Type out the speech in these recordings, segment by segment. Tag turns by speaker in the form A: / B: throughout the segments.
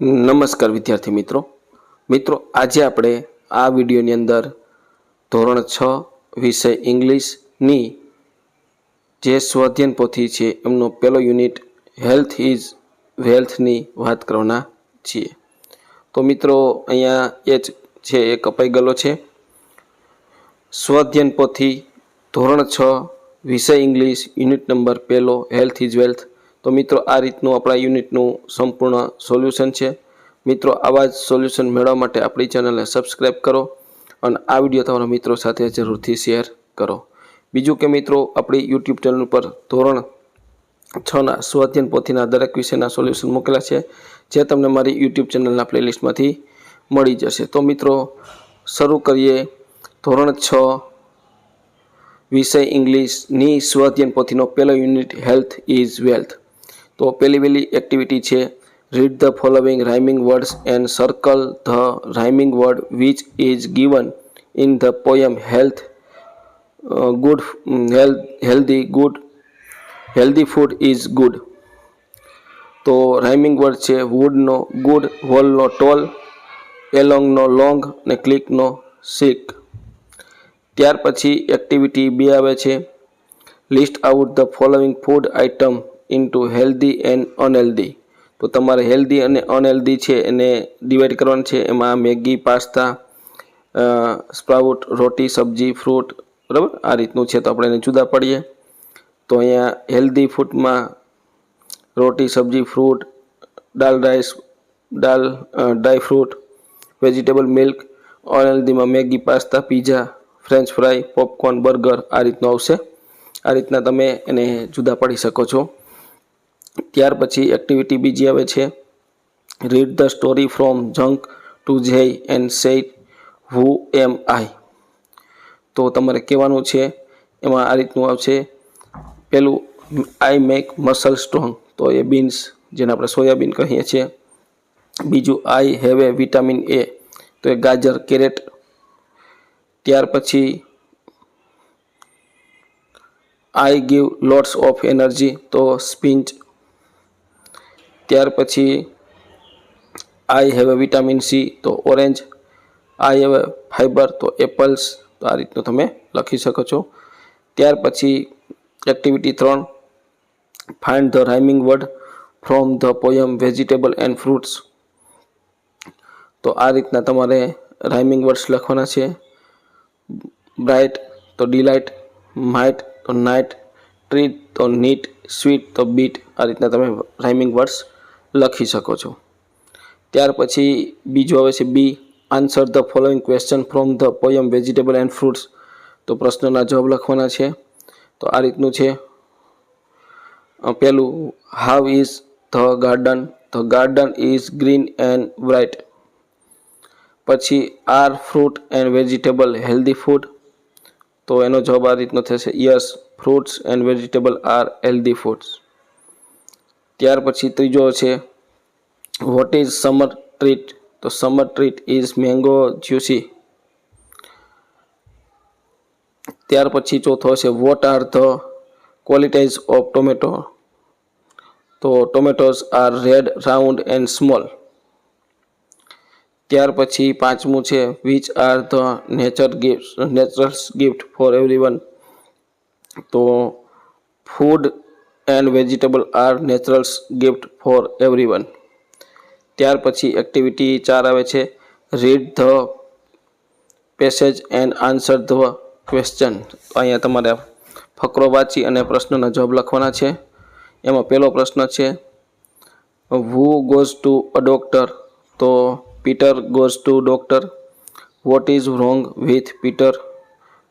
A: નમસ્કાર વિદ્યાર્થી મિત્રો. મિત્રો, આજે આપણે આ વિડીયોની અંદર ધોરણ છ વિષય ઇંગ્લિશની જે સ્વાધ્યન પોથી છે, એમનો પહેલો યુનિટ હેલ્થ ઇઝ વેલ્થની વાત કરવાના છીએ. તો મિત્રો, અહીંયા એ જ છે, એ કપાઈ ગયેલો છે. સ્વાધ્યન પોથી ધોરણ છ વિષય ઇંગ્લિશ યુનિટ નંબર પહેલો હેલ્થ ઇઝ વેલ્થ તો મિત્રો, આ રીતનું આપણા યુનિટનું સંપૂર્ણ સોલ્યુશન છે. મિત્રો, આવા જ સોલ્યુશન મેળવવા માટે આપણી ચેનલને સબસ્ક્રાઈબ કરો અને આ વીડિયો તમારા મિત્રો સાથે જરૂરથી શેર કરો. બીજું કે મિત્રો, આપણી યુટ્યુબ ચેનલ પર ધોરણ છના સ્વાધ્યન પોથીના દરેક વિષયના સોલ્યુશન મૂકેલા છે, જે તમને મારી યુટ્યુબ ચેનલના પ્લેલિસ્ટમાંથી મળી જશે. તો મિત્રો, શરૂ કરીએ ધોરણ છ, વિષય ઇંગ્લિશની સ્વાધ્યન પોથીનો પહેલો યુનિટ, હેલ્થ ઇઝ વેલ્થ. તો પહેલી વહેલી એક્ટિવિટી છે. Read the following rhyming words and circle the rhyming word which is given in the poem health good healthy good healthy food is good તો રાઇમિંગ વર્ડ છે વુડનો good હોલનો tall એલોંગનો long અને ક્લિકનો સિક ત્યાર પછી એક્ટિવિટી બે આવે છે. List out the following food item into healthy and unhealthy તો તમારે હેલ્ધી અને અનહેલ્ધી છે એને ડિવાઈડ કરવાનું છે. એમાં Maggi, pasta sprout, roti, sabzi, fruit, બરાબર? આ રીતનું છે તો આપણે એને જુદા પડીએ. તો અહીંયા હેલ્ધી ફૂડમાં roti, sabzi, fruit, dal rice dal dry fruit vegetable milk અનહેલ્ધીમાં Maggi, pasta pizza French fry popcorn burger આ રીતનું આવશે. આ રીતના તમે એને જુદા પાડી શકો છો. ત્યાર પછી એક્ટિવિટી બીજી આવે છે. Read the story from junk to Jay and set who am I તો તમારે કહેવાનું છે, એમાં આ રીતનું આવશે. પેલું આઈ મેક મસલ સ્ટ્રોંગ તો એ બીન્સ જેને આપણે સોયાબીન કહીએ છીએ. બીજું આઈ હેવ એ વિટામિન એ તો એ ગાજર, કેરેટ. ત્યાર પછી I give lots of energy તો સ્પિંચ ત્યાર પછી I have a vitamin C તો orange I have a fibre તો એપલ્સ તો આ રીતનું તમે લખી શકો છો. ત્યાર પછી એક્ટિવિટી ત્રણ. Find the rhyming word from the poem vegetable and fruits તો આ રીતના તમારે રાઇમિંગ વર્ડ્સ લખવાના છે. બ્રાઇટ તો ડિલાઇટ માઇટ તો નાઇટ ટ્રીટ તો નીટ સ્વીટ તો બીટ આ રીતના તમે રાઇમિંગ વર્ડ્સ લખી શકો છો. ત્યાર પછી બીજું આવે છે B answer the following question from the poem vegetable and fruits તો પ્રશ્નના જવાબ લખવાના છે. તો આ રીતનું છે. પહેલું how is the garden the garden is green and bright પછી are fruit and vegetable healthy food તો એનો જવાબ આ રીતનો થશે. Yes fruits and vegetable are healthy foods ત્યાર પછી ત્રીજો છે વોટ ઇઝ સમર ટ્રીટ તો summer treat is mango juicy ત્યાર પછી ચોથો છે what are the qualities of tomato તો tomatoes are red round and small ત્યાર પછી પાંચમું છે which are the nature gift naturals gift for everyone તો food and vegetable are naturals gift for everyone ત્યાર પછી એક્ટિવિટી ચાર આવે છે. Read the passage and answer the question અહીંયા તમારે ફકરો વાંચી અને પ્રશ્નના જવાબ લખવાના છે. એમાં પહેલો પ્રશ્ન છે who goes to a doctor તો Peter goes to doctor what is wrong with Peter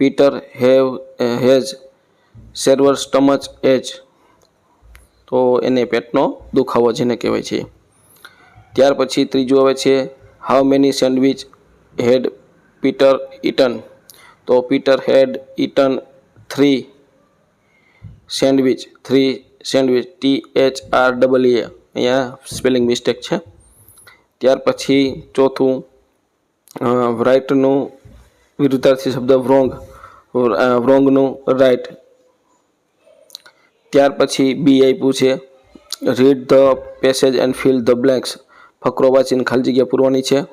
A: Peter have has severe stomach ache તો એને પેટનો દુખાવો જેને કહેવાય છે. ત્યાર પછી ત્રીજું આવે છે how many sandwich had Peter eaten તો Peter had eaten three sandwich three sandwich T H R double A અહીંયા સ્પેલિંગ મિસ્ટેક છે. ત્યાર પછી ચોથું રાઇટનું વિરુદ્ધાર્થી શબ્દ વ્રોંગ વ્રોંગનું રાઇટ ત્યાર પછી બી આપ્યું છે. Read the passage and fill the blanks ફકરો વાંચીને ખાલી જગ્યા પૂરવાની છે.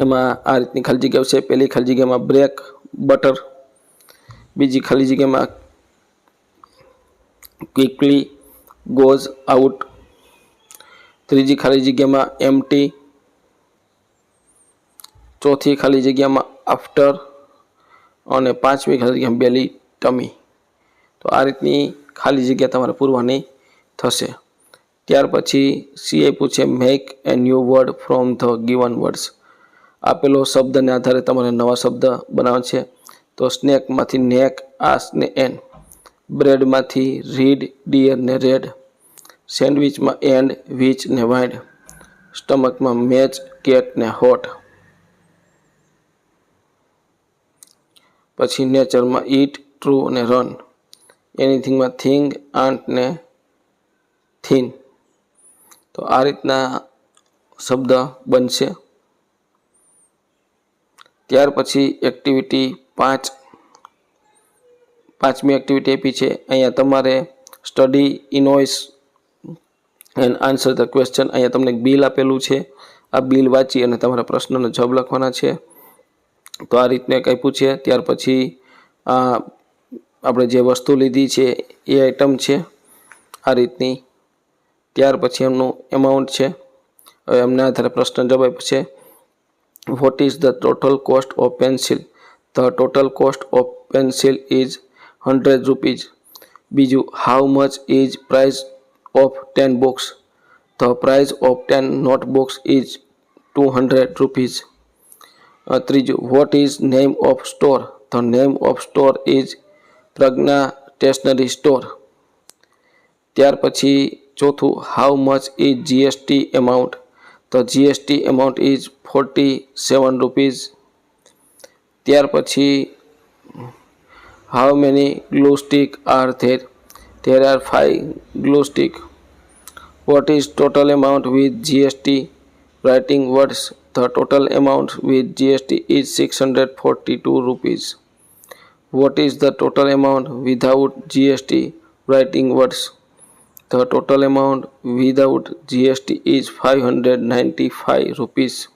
A: એમાં આ રીતની ખાલી જગ્યાઓ છે પહેલી ખાલી જગ્યામાં બ્રેક બટર બીજી ખાલી જગ્યામાં ક્વિકલી ગોઝ આઉટ ત્રીજી ખાલી જગ્યામાં એમટી ચોથી ખાલી જગ્યામાં આફ્ટર અને પાંચમી ખાલી જગ્યામાં બેલી ટમી તો આ રીતની ખાલી જગ્યા તમારે પૂરવાની થશે. ત્યાર પછી સીએ પૂછે make a new word from the given words આપેલો શબ્દને આધારે તમારે નવા શબ્દ બનાવવા છે. તો સ્નેકમાંથી નેક આસ ને એન. બ્રેડમાંથી રીડ, ડિયર ને રેડ. સેન્ડવિચમાં એન્ડ, વીચ ને વાઇડ. સ્ટમકમાં મેચ, કેટ ને હોટ. પછી નેચરમાં ઈટ, ટ્રુ અને રન. એનીથિંગમાં થિંગ આંટ ને થીન તો આ રીતના શબ્દ બનશે. ત્યાર પછી એક્ટિવિટી પાંચ, પાંચમી એક્ટિવિટી આપી છે. અહીંયા તમારે study invoice and answer the question અહીંયા તમને એક બિલ આપેલું છે. આ બિલ વાંચી અને તમારા પ્રશ્નનો જવાબ લખવાના છે. તો આ રીતને કંઈ પૂછે ત્યાર પછી આપણે જે વસ્તુ લીધી છે, એ આઈટમ છે, આ રીતની. ત્યાર પછી એમનું એમાઉન્ટ છે. હવે એમના આધારે પ્રશ્ન જવાબ છે what is the total cost of pencil the total cost of pencil is hundred rupees બીજું how much is price of ten books the price of ten notebooks is two hundred rupees ત્રીજું what is name of store the name of store is Pragya stationery store. ત્યાર પછી ચોથું how much is GST amount the GST amount is forty seven rupees ત્યાર પછી how many glue stick are there there are five glue stick what is total amount with GST writing words the total amount with GST is six hundred forty two rupees what is the total amount without GST writing words The total amount without GST is 595 rupees.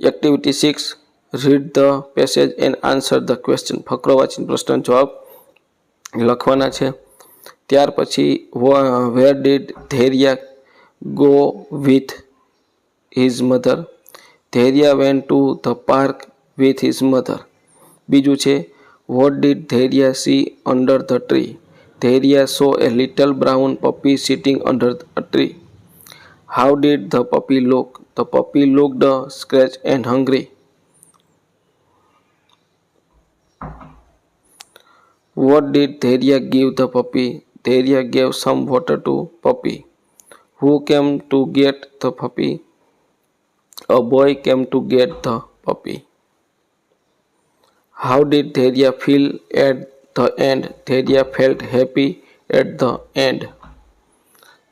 A: Activity 6 Read the passage and answer the question. ફકરો વાંચીને પ્રશ્ન જવાબ લખવાના છે. ત્યાર પછી where did Dhairya go with his mother Dhairya went to the park with his mother બીજું છે what did Dhairya see under the tree Theria saw a little brown puppy sitting under a tree. How did the puppy look? The puppy looked uh, scratched and hungry. What did Theria give the puppy? Theria gave some water to puppy. Who came to get the puppy? A boy came to get the puppy. How did Theria feel at the end? Theria felt happy at the end.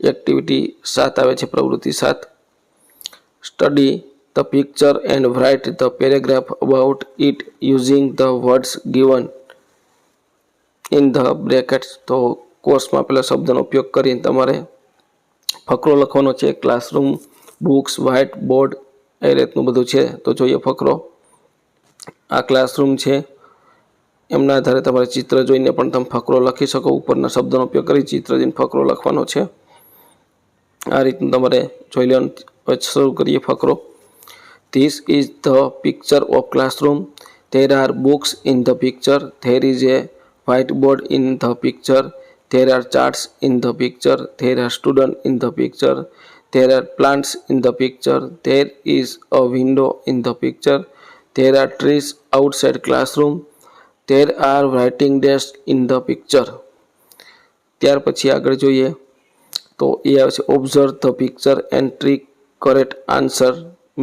A: Activity સાત આવે છે, પ્રવૃત્તિ સાત. Study the picture and write the paragraph about it using the words given in the brackets તો કોર્સમાં પેલા શબ્દનો ઉપયોગ કરીને તમારે ફકરો લખવાનો છે. ક્લાસરૂમ બુક્સ વ્હાઇટ બોર્ડ એ રીતનું બધું છે. તો જોઈએ ફકરો. આ ક્લાસરૂમ છે. એમના આધારે તમારે ચિત્ર જોઈને પણ તમે ફકરો લખી શકો. ઉપરના શબ્દનો ઉપયોગ કરી ચિત્ર જોઈને ફકરો લખવાનો છે. આ રીતનું તમારે જોઈ લેવાનું. શરૂ કરીએ ફકરો. This is the picture of classroom there are books in the picture there is a white board in the picture there are charts in the picture there are student in the picture there are plants in the picture there is a window in the picture there are trees outside classroom there are writing desk in the picture ત્યાર પછી આગળ જોઈએ તો એ આવે છે observe the picture and tree correct answer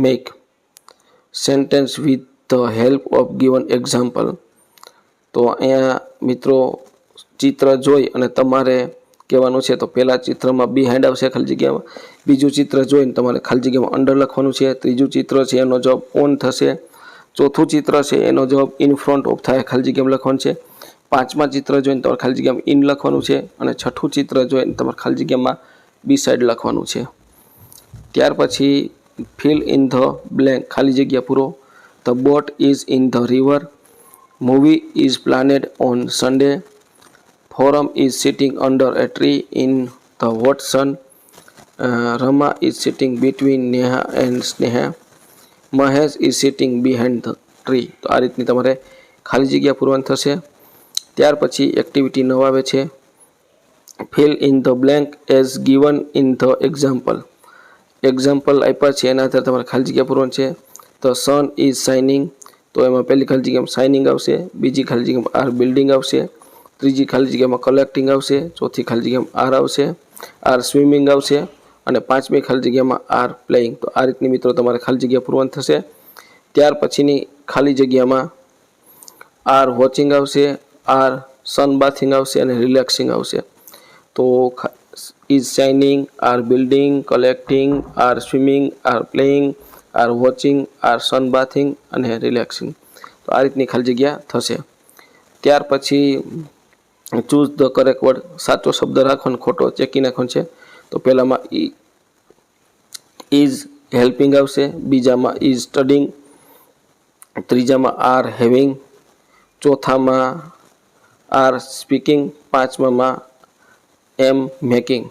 A: make sentence with the help of given example તો અહીંયા મિત્રો ચિત્ર જોઈ અને તમારે કહેવાનું છે, તો પહેલાં ચિત્રમાં બિહાઇન્ડ આવશે ખાલી જગ્યામાં. બીજું ચિત્ર જોઈને તમારે ખાલી જગ્યામાં અંડર લખવાનું છે. ત્રીજું ચિત્ર છે, એનો જવાબ ઓન થશે. ચોથું ચિત્ર છે, એનો જવાબ ઇન ફ્રન્ટ ઓફ થાય, ખાલી જગ્યામાં લખવાનું છે. પાંચમા ચિત્ર જોઈને તમારે ખાલી જગ્યામાં ઇન લખવાનું છે અને છઠ્ઠું ચિત્ર જોઈને તમારે ખાલી જગ્યામાં બી સાઈડ લખવાનું છે. ત્યાર પછી ફિલ ઇન ધ બ્લેન્ક ખાલી જગ્યા પૂરો. The boat is in the river movie is planned on Sunday Foram is sitting under a tree in the Watson Rama is sitting between Neha and Sneha Mahesh is sitting behind the tree તો આ રીતની તમારે ખાલી જગ્યા પૂરવાની થશે. ત્યાર પછી activity નવ આવે છે. Fill in the blank as given in the example example આપ્યા છે, એના આધારે તમારે ખાલી જગ્યા પૂરવાની છે. ધ સન ઇઝ શાઇનિંગ તો એમાં પહેલી ખાલી જગ્યામાં શાઇનિંગ આવશે, બીજી ખાલી જગ્યામાં આર બિલ્ડિંગ આવશે, ત્રીજી ખાલી જગ્યામાં કલેક્ટિંગ આવશે, ચોથી ખાલી જગ્યામાં આર આવશે આર સ્વિમિંગ આવશે. અને પાંચમી ખાલી જગ્યામાં આર પ્લેઇંગ તો આ રીતની મિત્રો તમારે ખાલી જગ્યા પૂરવાની થશે. ત્યાર પછીની ખાલી જગ્યામાં આર વોચિંગ આવશે, આર સન બાથિંગ આવશે અને રિલેક્સિંગ આવશે. તો is shining are building collecting are swimming are playing are watching are sunbathing અને રિલેક્સિંગ તો આ રીતની ખાલી જગ્યા થશે. ત્યાર પછી ચૂઝ ધ કરેક્ટ વર્ડ સાચો શબ્દ રાખવાનો ખોટો ચેકી નાખવાનો છે. તો પહેલામાં ઈ ઇઝ હેલ્પિંગ આવશે, બીજામાં ઇઝ સ્ટડિંગ ત્રીજામાં આર હેવિંગ ચોથામાં આર સ્પીકિંગ પાંચમામાં એમ મેકિંગ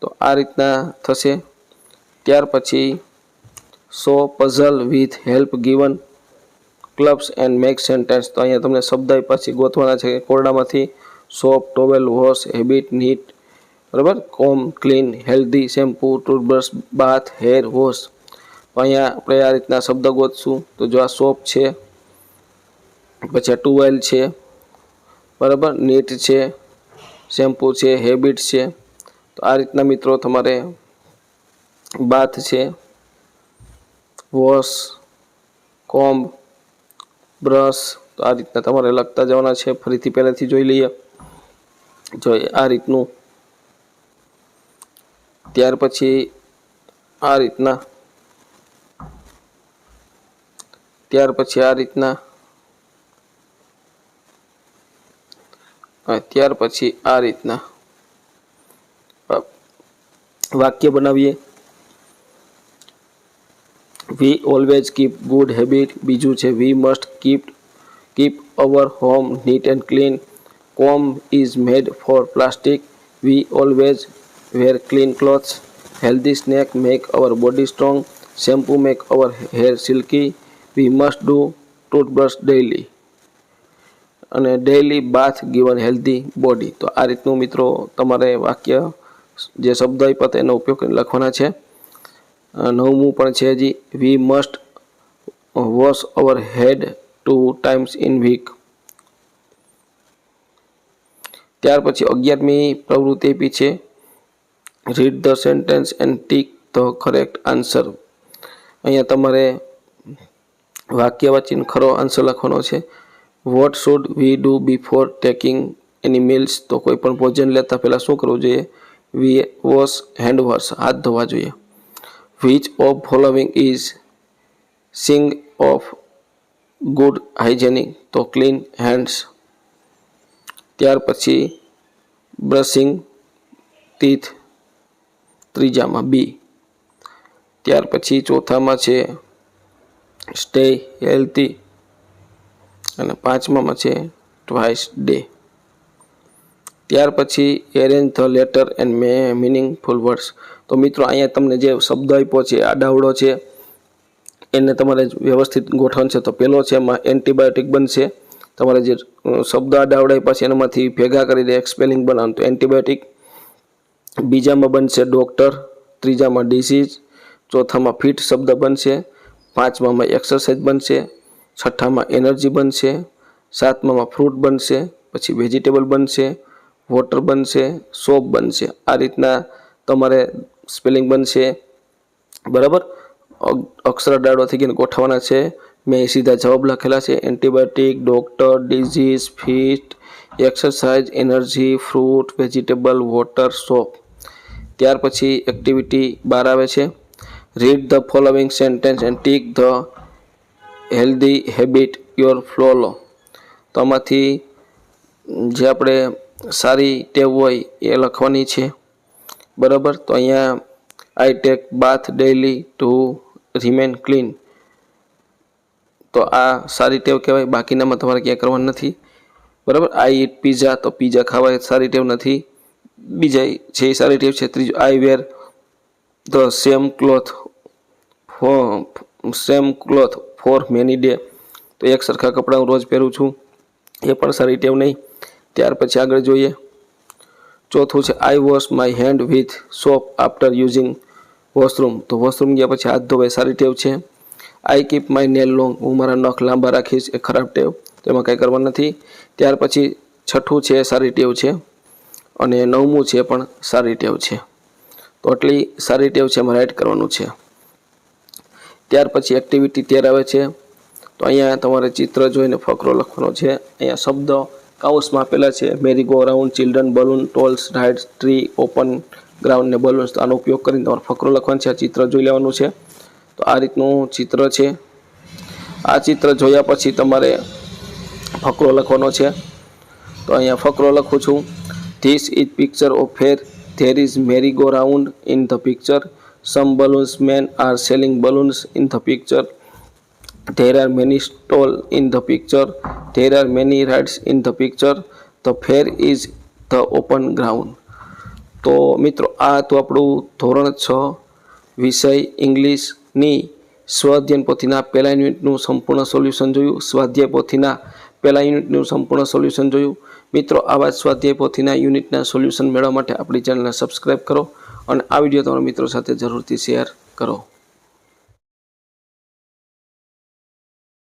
A: તો આ રીતના થશે. ત્યાર પછી solve puzzle with help given clubs and make sentence તો અહીંયા તમને શબ્દ પછી ગોતવાના છે કોરડામાંથી soap towel wash habit neat બરાબર? Comb, clean, healthy, shampoo, toothbrush, bath, hair, wash. અહીંયા આપણે આ રીતના શબ્દ ગોતશું. તો જો આ સોપ છે, પછી આ ટુવેલ છે, બરાબર? નીટ છે, શેમ્પૂ છે, હેબિટ છે. તો આ રીતના મિત્રો તમારે બાથ છે, વોશ કોમ્બ બ્રશ, તો આ રીતના તમારે લખતા જવાના છે. ફરીથી પહેલેથી જોઈ લઈએ. જો આ રીતનું ત્યાર પછી આ રીતના ત્યાર પછી આ રીતના ત્યાર પછી આ રીતના વાક્ય બનાવીએ we always keep good habit બીજું છે we must keep keep our home neat and clean comb is made for plastic we always wear clean clothes healthy snack make our body strong shampoo make our hair silky we must do toothbrush daily અને daily bath given healthy body તો આ રીતનું મિત્રો તમારે વાક્ય જે શબ્દ આપ્યા તેનો ઉપયોગ કરીને લખવાના છે. નવમું પણ છે હજી we must wash our head two times in week ત્યાર પછી અગિયારમી પ્રવૃત્તિ આપી છે. Read the sentence and tick the correct answer અહીંયા તમારે વાક્ય વાંચીને ખરો આન્સર લખવાનો છે. What should we do before taking any meals તો કોઈ પણ ભોજન લેતા પહેલાં શું કરવું જોઈએ? વી વોશ હેન્ડ વોશ હાથ ધોવા જોઈએ. વિચ ઓફ ફોલોવિંગ ઇઝ સિંગ ઓફ ગુડ હાઇજેનિક તો ક્લીન હેન્ડ્સ ત્યાર પછી બ્રશિંગ ટીથ ત્રીજામાં બી. ત્યાર પછી ચોથામાં છે સ્ટે હેલ્ધી અને પાંચમામાં છે ટ્વાઇસ ડે ત્યાર પછી arrange the letter and make meaningful words તો મિત્રો, અહીંયા તમને જે શબ્દ આપ્યો છે, આડાવડો છે, એને તમારે વ્યવસ્થિત ગોઠવણ છે. તો પહેલો છે એમાં એન્ટીબાયોટિક બનશે. તમારે જે શબ્દ આડાવડા આપ્યા છે એનામાંથી ભેગા કરીને એક સ્પેલિંગ બનાવવાનું. તો એન્ટીબાયોટિક બીજામાં બનશે ડૉક્ટર ત્રીજામાં ડિસીઝ ચોથામાં ફિટ શબ્દ બનશે, પાંચમામાં એક્સરસાઇઝ બનશે, છઠ્ઠામાં એનર્જી બનશે, સાતમામાં ફ્રૂટ બનશે, પછી વેજીટેબલ બનશે વોટર બનશે સોપ બનશે. આ રીતના તમારે સ્પેલિંગ બનશે. બરાબર? અક્ષર ડાળો થઈ ગઈને ગોઠવવાના છે. મેં સીધા જવાબ લખેલા છે. Antibiotic doctor disease fit exercise energy fruit vegetable water soap ત્યાર પછી એક્ટિવિટી બાર આવે છે. Read the following sentence and tick the healthy habit your follow તો આમાંથી જે આપણે સારી ટેવ હોય એ લખવાની છે. બરાબર? તો અહીંયા I take bath daily to remain clean તો આ સારી ટેવ કહેવાય. બાકીનામાં તમારે ક્યાંય કરવાનું નથી. બરાબર? આઈ ઇટ પીઝા તો પીઝા ખાવા સારી ટેવ નથી. બીજા છે એ સારી ટેવ છે, ત્રીજું I wear the same cloth same cloth for many day. તો એક સરખા કપડાં હું રોજ પહેરું છું, એ પણ સારી ટેવ નહીં. ત્યાર પછી આગળ જોઈએ. ચોથું છે I wash my hand with soap after using washroom તો વોશરૂમ ગયા પછી હાથ ધોવાય, સારી ટેવ છે. I keep my nail long હું મારા નખ લાંબા રાખીશ, એ ખરાબ ટેવ. તેમાં કંઈ કરવાનું નથી. ત્યાર પછી છઠ્ઠું છે, સારી ટેવ છે. અને નવમું છે પણ સારી ટેવ છે. તો આટલી સારી ટેવ છે એમાં રાઇટ કરવાનું છે. ત્યાર પછી એક્ટિવિટી તેર આવે છે. તો અહીંયા તમારે ચિત્ર જોઈને ફકરો લખવાનો છે. અહીંયા શબ્દ કાઉસમાં આપેલા છે. Merry go round children balloon stalls rides tree open ground ને બલૂન્સ તો આનો ઉપયોગ કરીને તમારે ફકરો લખવાનો છે. આ ચિત્ર જોઈ લેવાનું છે. તો આ રીતનું ચિત્ર છે. આ ચિત્ર જોયા પછી તમારે ફકરો લખવાનો છે. તો અહીંયા ફકરો લખું છું. This is picture of fair there is merry go round in the picture some balloons men are selling balloons in the picture there are many stall in the picture. There are many rides in the picture. The fair is the open ground. તો મિત્રો, આ તો આપણું ધોરણ છ. વિષય ઇંગ્લિશની સ્વાધ્યાયન પોથીના પહેલા યુનિટનું સંપૂર્ણ સોલ્યુશન જોયું. સ્વાધ્યાય પોથીના પહેલા યુનિટનું સંપૂર્ણ સોલ્યુશન જોયું. મિત્રો આવા સ્વાધ્યાય પોથીના યુનિટના સોલ્યુશન મેળવવા માટે આપણી ચેનલને સબસ્ક્રાઈબ કરો અને આ વીડિયો તમારા મિત્રો સાથે જરૂરથી શેર કરો.